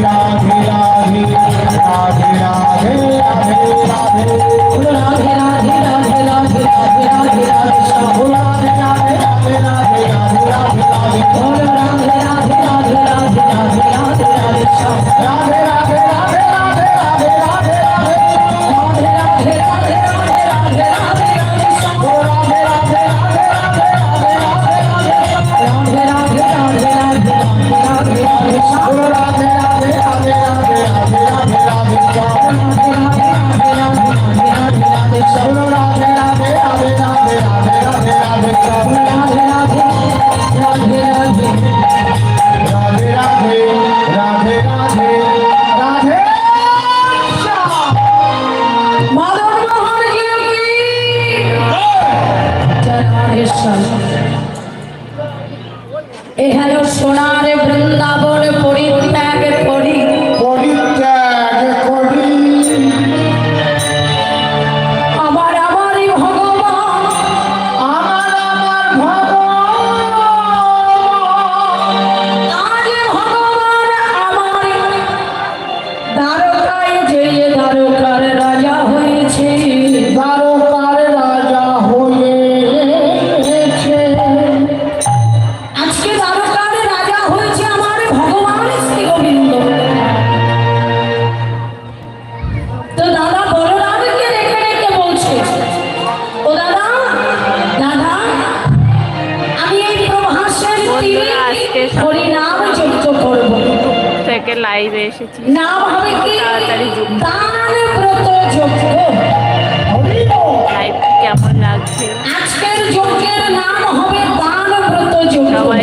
Radhe Radhe Krishna. এসেছি। তাড়াতাড়ি কেমন লাগছে? সবাই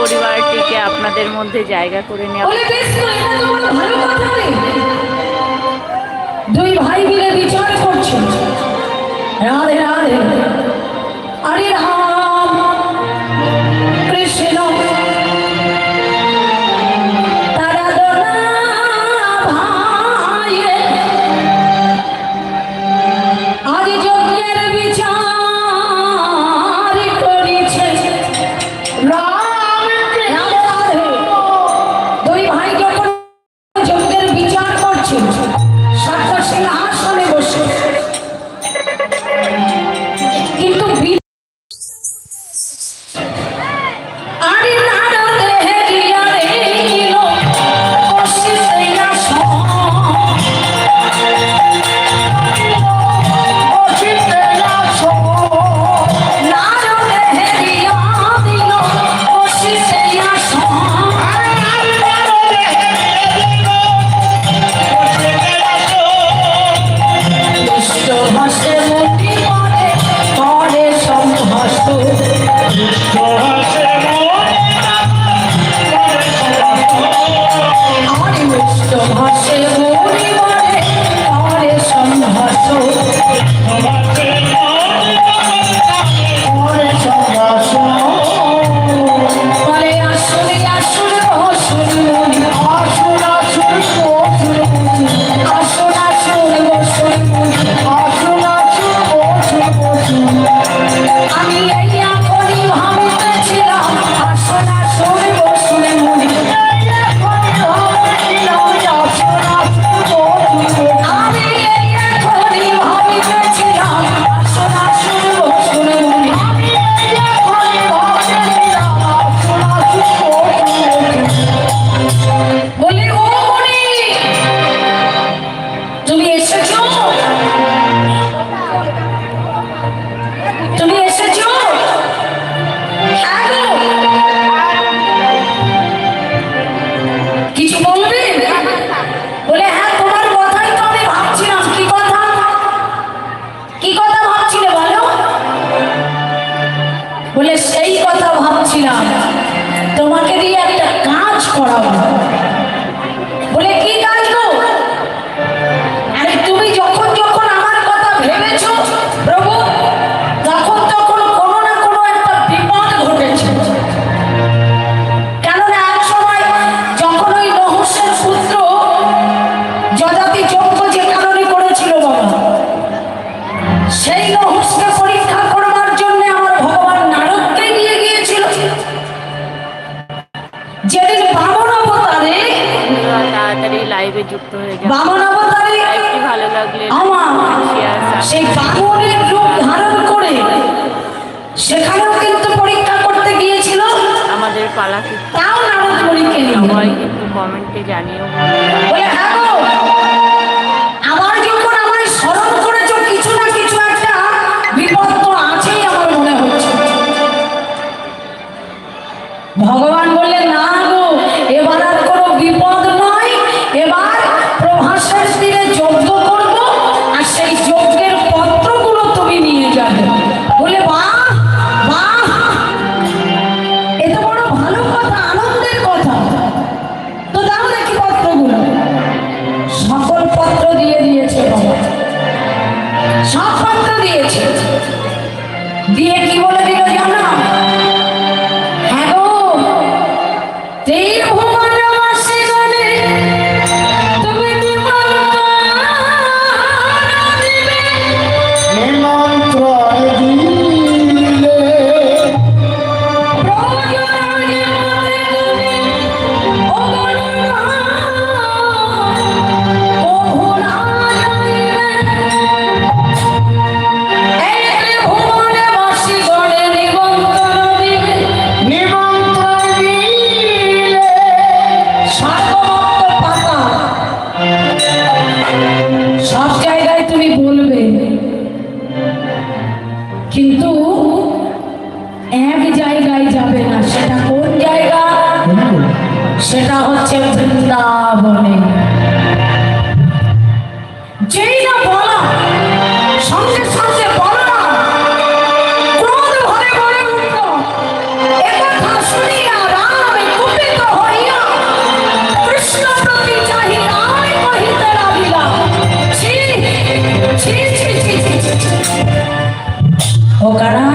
পরিবারটিকে আপনাদের মধ্যে জায়গা করে নেওয়া দুই ভাই মিলে বিচার করছেন। রাধে রাধে। ঘরের হাত কি বলে দিল Oh Jócara,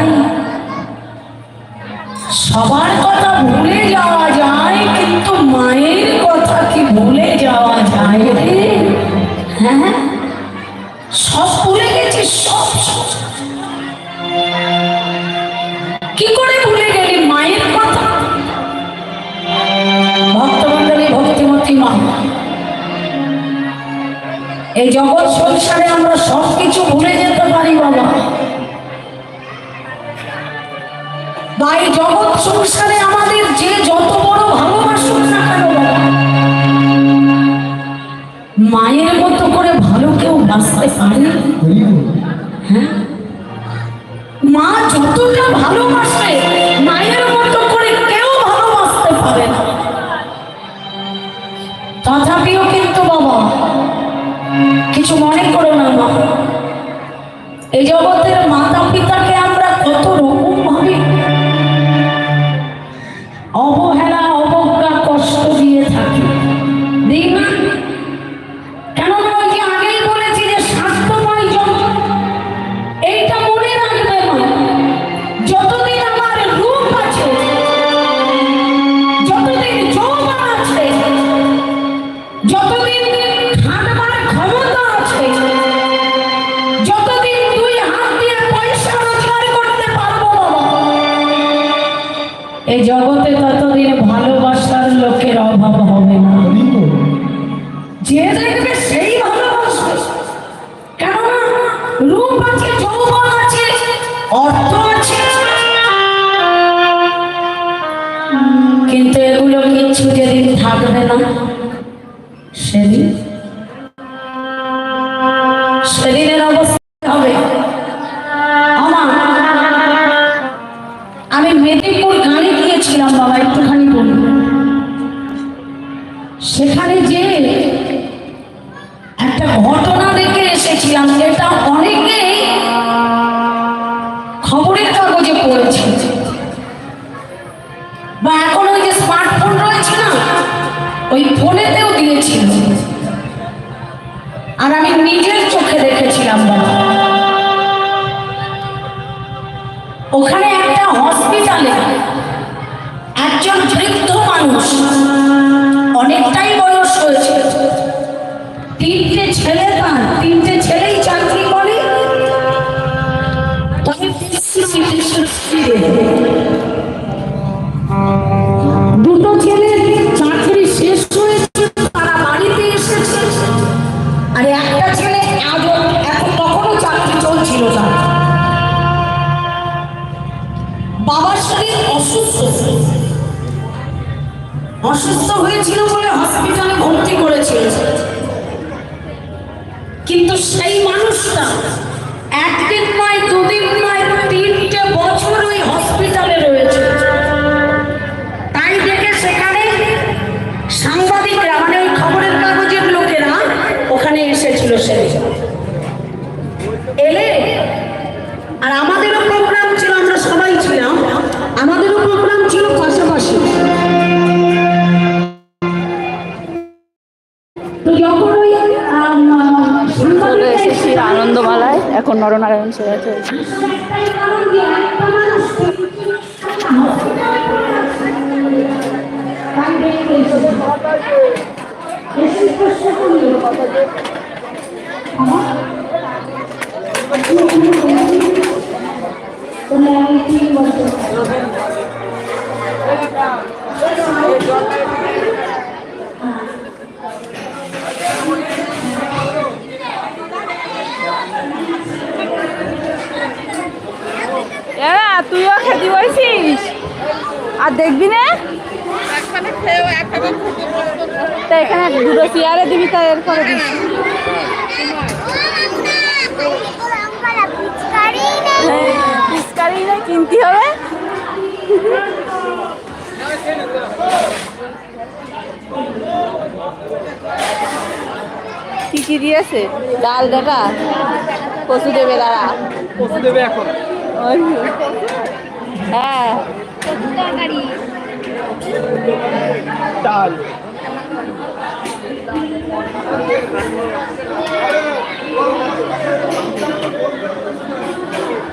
আরে হ্যাঁ? মা যতটা ভালোবাসে মায়ের মতো করে কেউ ভালোবাসতে পারে না। তথাপিও কিন্তু বাবা, কিছু মনে করো না বাবা ফোনেতেও দিয়েছিল আর আমি নিজের চোখে দেখেছিলাম ওখানে একটা হসপিটালে একজন বৃদ্ধ মানুষ অসুস্থ হয়েছিল বলে হসপিটালে ভর্তি করেছিল। কিন্তু সেই মানুষটা একদিন নয় দুদিন নয় নরনারায়ণ সেবা চলছে। একটাই কারণ তুইও খেতে বলছিস আর দেখবি না? তা এখানে দুটো চেয়ারে দিবি তা এরপরে দিবি পিচকারি না কিনতে হবে? কি কি দিয়েছে? ডাল ডাটা? কচু দেবে দাঁড়া। কচু দেবে এখন। হ্যাঁ। ডাল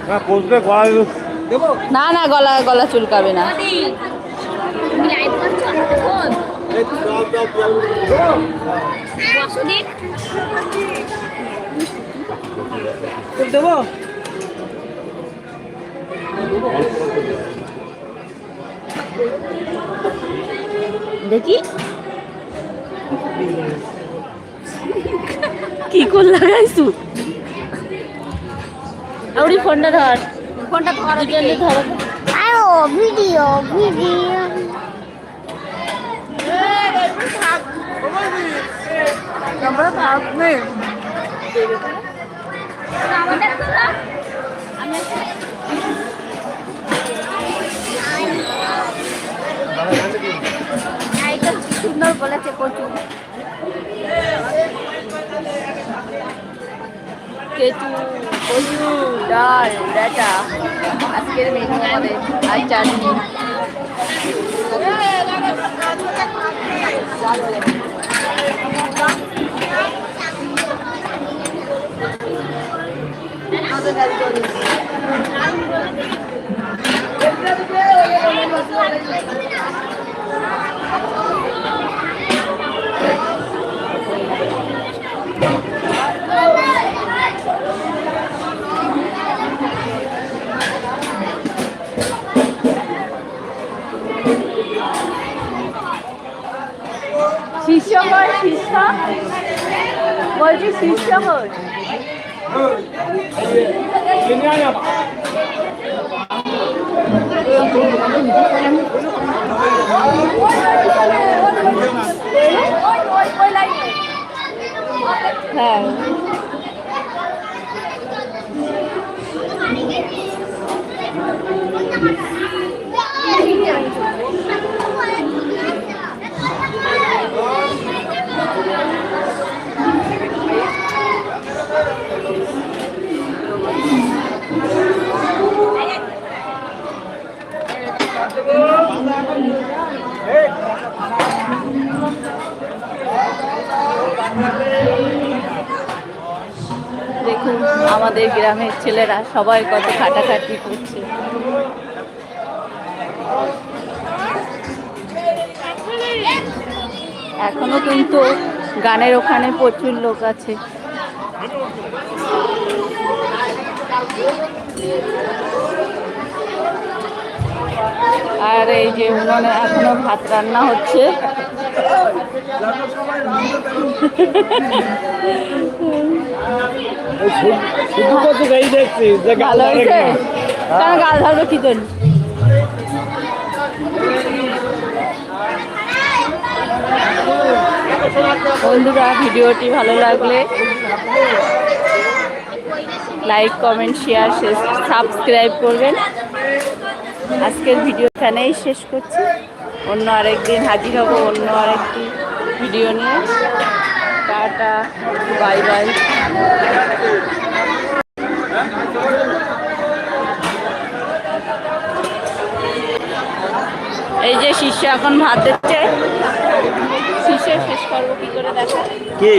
হ্যাঁ না না গলা গলা চুলকাবে না। দেবো? দেখি। কি করে লাগাইছু? আউরি ফোনটা ধর। ফোনটা ধর ধর। আরও ভিডিও ভিডিও। আমরা থাকবে সুন্দর বলেছে প্রচুর কেচু কচু ডাল ডাটা। আজকের মেনু আমাদের আর চাটনি। শিষ্যকর শিষ্য। বলছি শিষ্যকর হ্যাঁ এই আমাদের গ্রামের ছেলেরা সবাই কত খাটাখাটি করছে। এখনও কিন্তু গানের ওখানে প্রচুর লোক আছে। আর এই যে উনুনে এখনও ভাত রান্না হচ্ছে। গাল বন্ধুরা, ভিডিওটি ভালো লাগলে লাইক, কমেন্ট শেয়ার সাবস্ক্রাইব করবেন। আজকের ভিডিও এখানেই শেষ করছি। অন্য আরেকদিন হাজির হব অন্য আরেকটি ভিডিও নিয়ে। Tata bye bye. এই যে শিষ্য এখন ভাত দিচ্ছে। শিষ্য শেষ করব কি করে দেখা? কি?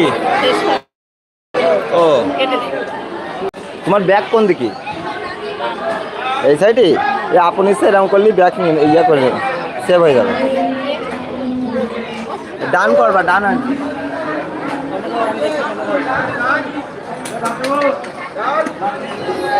ও। তোমার ব্যাগ কোন দিকে? এই সাইডে? আপনি সেরকম করলে ব্যাক নিন ইয়ে করে সেভ হয়ে যাবে। ডান করবা, ডান কি।